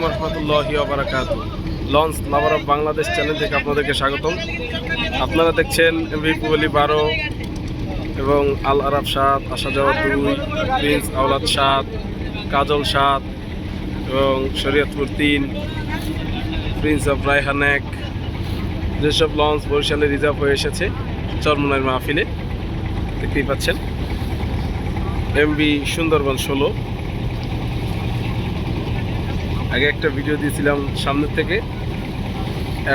আলাইকুম রহমতুল্লাহি ওবরাকাত launch lover of Bangladesh channel থেকে আপনাদেরকে স্বাগতম। আপনারা দেখছেন এমভি পুবলি বারো এবং আল আরাফ সাত আসা যাওয়া দুই প্রিন্স আওলাদ সাত কাজল সাত এবং শরীয়তপুর তিন প্রিন্স অফ রায়হান এক যেসব লঞ্চ বরিশালে রিজার্ভ হয়ে এসেছে চরমনের মাহফিলে, দেখতেই পাচ্ছেন। এমবি সুন্দরবন ষোলো আগে একটা ভিডিও দিয়েছিলাম সামনের থেকে।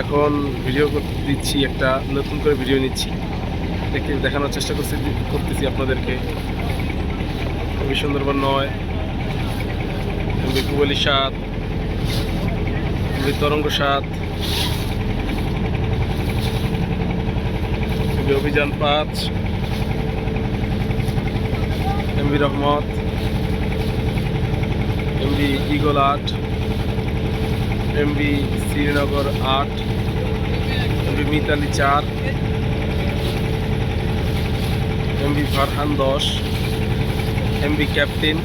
এখন ভিডিও দিচ্ছি একটা নতুন করে ভিডিও নিচ্ছি। দেখে দেখানোর চেষ্টা করছি করতেছি আপনাদেরকে। খুবই সুন্দরবন নয়, এমবি কুবলি সাত তরঙ্গ সাত অভিযান পাঁচ, এমবি রহমত, এমবি ইগল আট। এমবি শ্রীনগর আট এমবি মিতালি চার এমবি ফারহান দশ এমবি ক্যাপ্টেন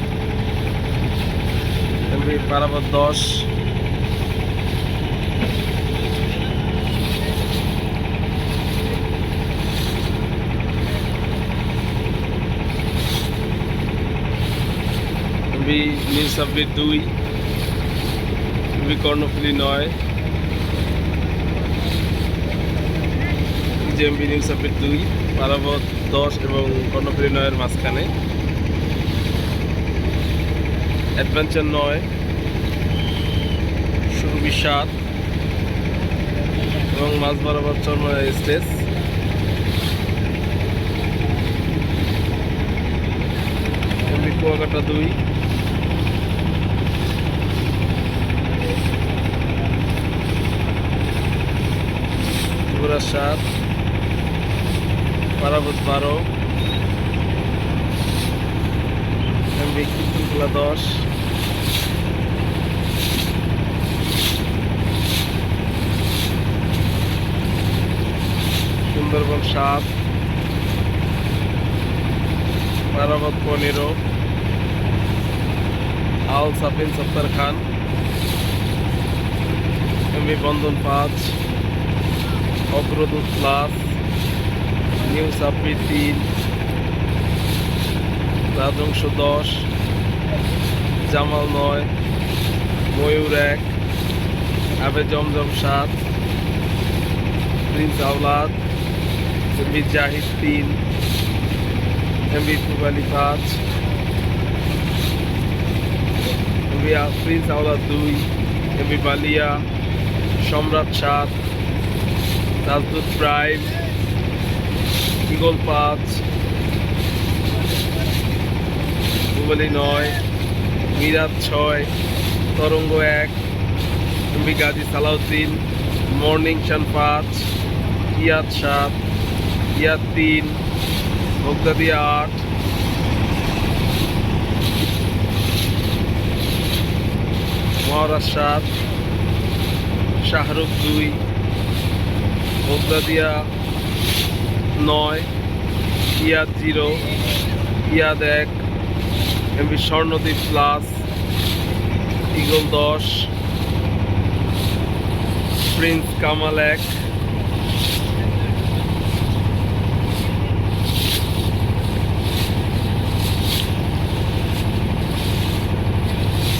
এমবি পারাবত দশ এমবি নীল সাব্বির দুই এমবি কর্ণফুলি নয়। যে এমবি নীল সাব্বির দুই পারাবত দশ এবং কর্ণফুলি নয়ের মাঝখানে। অ্যাডভেঞ্চার নয় সুরভি সাত এবং মাঝ বরাবর চরমা স্টেজ। কুয়াকাটা দুই ত্রিপুরা সাত, পারাবত বারো, এমবি কীর্তনখোলা দশ, সুন্দরবন সাত, পারাবত পনেরো আল সাফিন সত্তার খান, এমবি বন্ধন পাঁচ অগ্রদূত প্লাস নিউ সাব্বির তিন রাজংশ দশ, জামাল নয়, ময়ূর এক, আবে জমজম সাত, প্রিন্স আওলাদ এমবি জাহিদ তিন এমবি কুবালি পাঁচ প্রিন্স আওলাদ দুই এমবি বালিয়া, সম্রাট সাত রাজদূত প্রাইম ইগল পাঁচ গুগলি নয়, মিরাজ ছয়, তরঙ্গ এক, এমবি গাজী সালাউদ্দিন, মর্নিং শান পাঁচ, ইয়াদ সাত, ইয়াদ তিন বগদাদিয়া আট। মহারাজ সাত, শাহরুখ দুই বগদাদিয়া নয়, ইয়াদ জিরো, ইয়াদ এক, এমবি স্বর্ণদ্বীপ প্লাস ইগল দশ, প্রিন্স কামাল এক,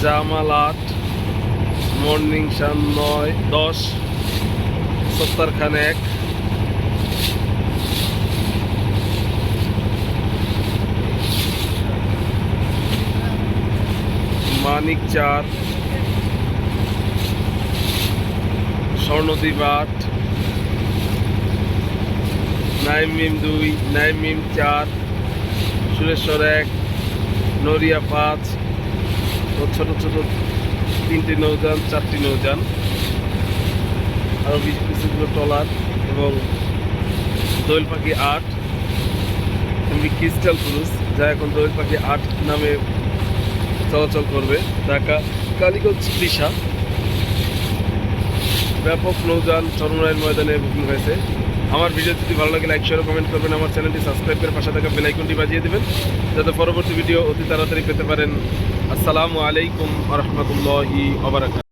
জামাল আট, মর্নিং সান নয়, দশ খান এক মানিক চার স্বর্ণদ্বীপ আট। নাইম মিম দুই, নাইম মিম চার। সুরেশ্বর এক, নড়িয়া পাঁচ। ছোট ছোট তিনটি নৌযান, চারটি নৌযান। কিছুগুলো ট্রলার এবং দোয়েল পাখি আট, এমনি ক্রিস্টাল ক্রুজ যা এখন দোয়েল পাখি আট নামে চলাচল করবে, ঢাকা, কালীগঞ্জ, দিশা। ব্যাপক নৌযান চরমরায়ের ময়দানে বুকিং হয়েছে। আমার ভিডিও যদি ভালো লাগে লাইক শেয়ার কমেন্ট করবেন। আমার চ্যানেলটি সাবস্ক্রাইব করে পাশে থাকা বেল আইকনটি বাজিয়ে দেবেন, যাতে পরবর্তী ভিডিও অতি তাড়াতাড়ি পেতে পারেন। আসসালামু আলাইকুম রহমতুল্লাহি আবরাকাত